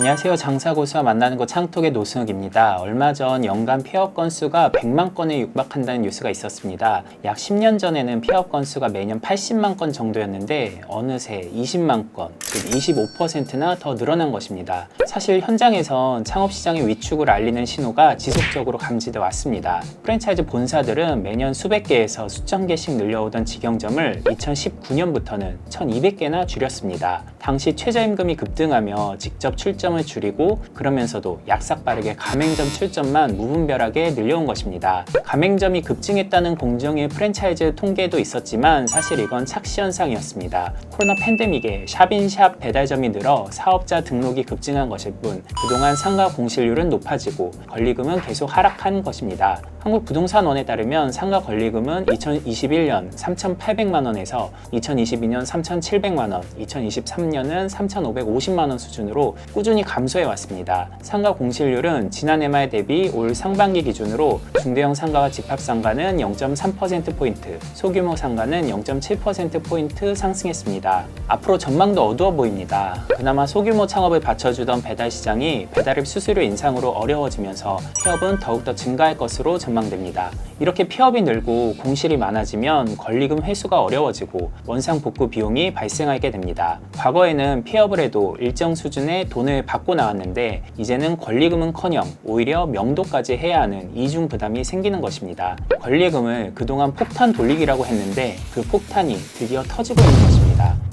안녕하세요. 장사고수와 만나는 곳 창톡의 노승욱입니다. 얼마 전 연간 폐업 건수가 100만 건에 육박한다는 뉴스가 있었습니다. 약 10년 전에는 폐업 건수가 매년 80만 건 정도였는데 어느새 20만 건, 즉 25%나 더 늘어난 것입니다. 사실 현장에선 창업 시장의 위축을 알리는 신호가 지속적으로 감지돼 왔습니다. 프랜차이즈 본사들은 매년 수백 개에서 수천 개씩 늘려오던 직영점을 2019년부터는 1200개나 줄였습니다. 당시 최저임금이 급등하며 직접 출점 을 줄이고 그러면서도 약삭 빠르게 가맹점 출점만 무분별하게 늘려온 것입니다. 가맹점이 급증했다는 공정의 프랜차이즈 통계도 있었지만 사실 이건 착시 현상이었습니다. 코로나 팬데믹에 샵인샵 배달점이 늘어 사업자 등록이 급증한 것일 뿐 그동안 상가 공실률은 높아지고 권리금은 계속 하락한 것입니다. 한국부동산원에 따르면 상가 권리금은 2021년 3,800만 원에서 2022년 3,700만 원, 2023년은 3,550만 원 수준으로 꾸준히 감소해 왔습니다. 상가 공실률은 지난해 말 대비 올 상반기 기준으로 중대형 상가와 집합 상가는 0.3% 포인트, 소규모 상가는 0.7% 포인트 상승했습니다. 앞으로 전망도 어두워 보입니다. 그나마 소규모 창업을 받쳐주던 배달 시장이 배달앱 수수료 인상으로 어려워지면서 폐업은 더욱더 증가할 것으로 전망 됩니다. 이렇게 폐업이 늘고 공실이 많아지면 권리금 회수가 어려워지고 원상 복구 비용이 발생하게 됩니다. 과거에는 폐업을 해도 일정 수준의 돈을 받고 나왔는데 이제는 권리금은커녕 오히려 명도까지 해야 하는 이중 부담이 생기는 것입니다. 권리금을 그동안 폭탄 돌리기라고 했는데 그 폭탄이 드디어 터지고 있는 것입니다.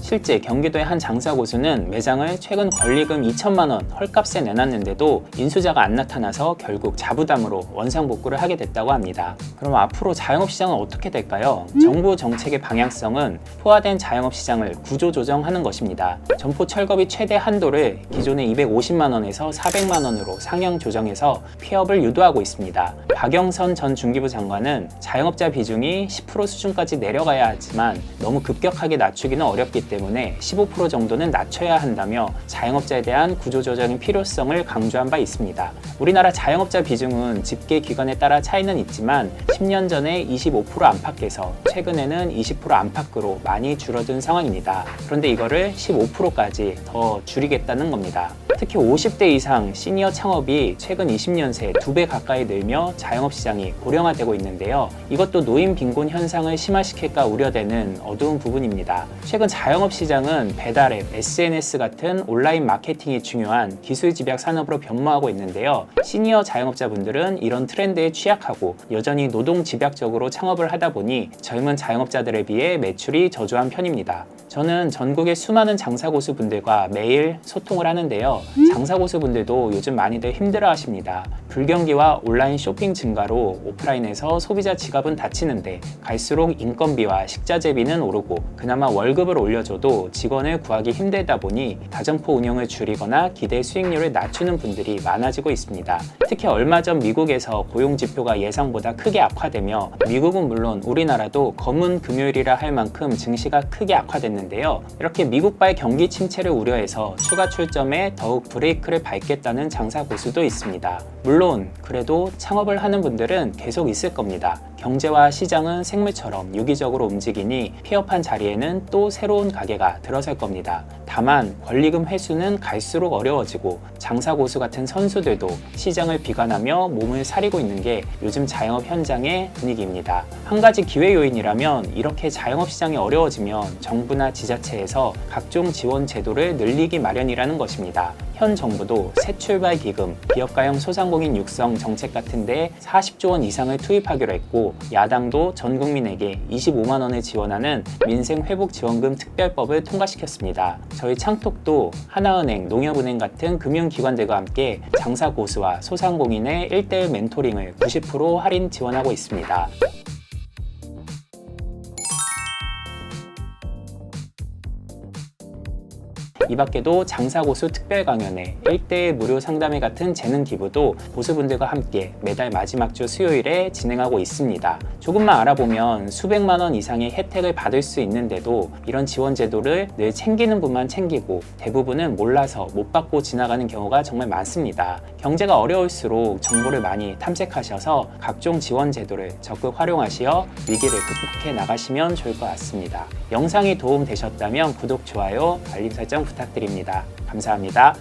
실제 경기도의 한 장사 고수는 매장을 최근 권리금 2천만 원 헐값에 내놨는데도 인수자가 안 나타나서 결국 자부담으로 원상 복구를 하게 됐다고 합니다. 그럼 앞으로 자영업 시장은 어떻게 될까요? 정부 정책의 방향성은 포화된 자영업 시장을 구조 조정하는 것입니다. 점포 철거비 최대 한도를 기존의 250만 원에서 400만 원으로 상향 조정해서 폐업을 유도하고 있습니다. 박영선 전 중기부 장관은 자영업자 비중이 10% 수준까지 내려가야 하지만 너무 급격하게 낮추기는 어렵 기 때문에 15% 정도는 낮춰야 한다며 자영업자에 대한 구조조정의 필요성을 강조한 바 있습니다. 우리나라 자영업자 비중은 집계 기관에 따라 차이는 있지만 10년 전에 25% 안팎에서 최근에는 20% 안팎으로 많이 줄어든 상황입니다. 그런데 이거를 15%까지 더 줄이겠다는 겁니다. 특히 50대 이상 시니어 창업이 최근 20년 새 두 배 가까이 늘며 자영업 시장이 고령화되고 있는데요. 이것도 노인 빈곤 현상을 심화시킬까 우려되는 어두운 부분입니다. 최근 자영업 시장은 배달앱, SNS 같은 온라인 마케팅이 중요한 기술 집약 산업으로 변모하고 있는데요. 시니어 자영업자분들은 이런 트렌드에 취약하고 여전히 노동 집약적으로 창업을 하다 보니 젊은 자영업자들에 비해 매출이 저조한 편입니다. 저는 전국의 수많은 장사고수 분들과 매일 소통을 하는데요. 장사고수 분들도 요즘 많이들 힘들어 하십니다. 불경기와 온라인 쇼핑 증가로 오프라인에서 소비자 지갑은 닫히는데 갈수록 인건비와 식자재비는 오르고 그나마 월급 을 올려줘도 직원을 구하기 힘들다 보니 다점포 운영을 줄이거나 기대 수익률을 낮추는 분들이 많아지고 있습니다. 특히 얼마 전 미국에서 고용 지표가 예상보다 크게 악화되며 미국은 물론 우리나라도 검은 금요일이라 할 만큼 증시가 크게 악화됐는데요. 이렇게 미국발 경기 침체를 우려해서 추가 출점에 더욱 브레이크를 밟겠다는 장사 고수도 있습니다. 물론 그래도 창업을 하는 분들은 계속 있을 겁니다. 경제와 시장은 생물처럼 유기적으로 움직이니 폐업한 자리에는 또 새로운 가게가 들어설 겁니다. 다만 권리금 회수는 갈수록 어려워지고 장사 고수 같은 선수들도 시장을 비관하며 몸을 사리고 있는 게 요즘 자영업 현장의 분위기입니다. 한 가지 기회 요인이라면 이렇게 자영업 시장이 어려워지면 정부나 지자체에서 각종 지원 제도를 늘리기 마련이라는 것입니다. 현 정부도 새 출발 기금, 기업가형 소상공인 육성 정책 같은 데 40조 원 이상을 투입하기로 했고 야당도 전 국민에게 25만 원을 지원하는 민생 회복 지원금 특별법을 통과시켰습니다. 저희 창톡도 하나은행, 농협은행 같은 금융기관들과 함께 장사 고수와 소상공인의 1대1 멘토링을 90% 할인 지원하고 있습니다. 이 밖에도 장사고수 특별 강연회, 1대1 무료 상담회 같은 재능 기부도 고수분들과 함께 매달 마지막 주 수요일에 진행하고 있습니다. 조금만 알아보면 수백만 원 이상의 혜택을 받을 수 있는데도 이런 지원 제도를 늘 챙기는 분만 챙기고 대부분은 몰라서 못 받고 지나가는 경우가 정말 많습니다. 경제가 어려울수록 정보를 많이 탐색하셔서 각종 지원 제도를 적극 활용하시어 위기를 극복해 나가시면 좋을 것 같습니다. 영상이 도움 되셨다면 구독, 좋아요, 알림 설정 부탁드립 부탁드립니다. 감사합니다.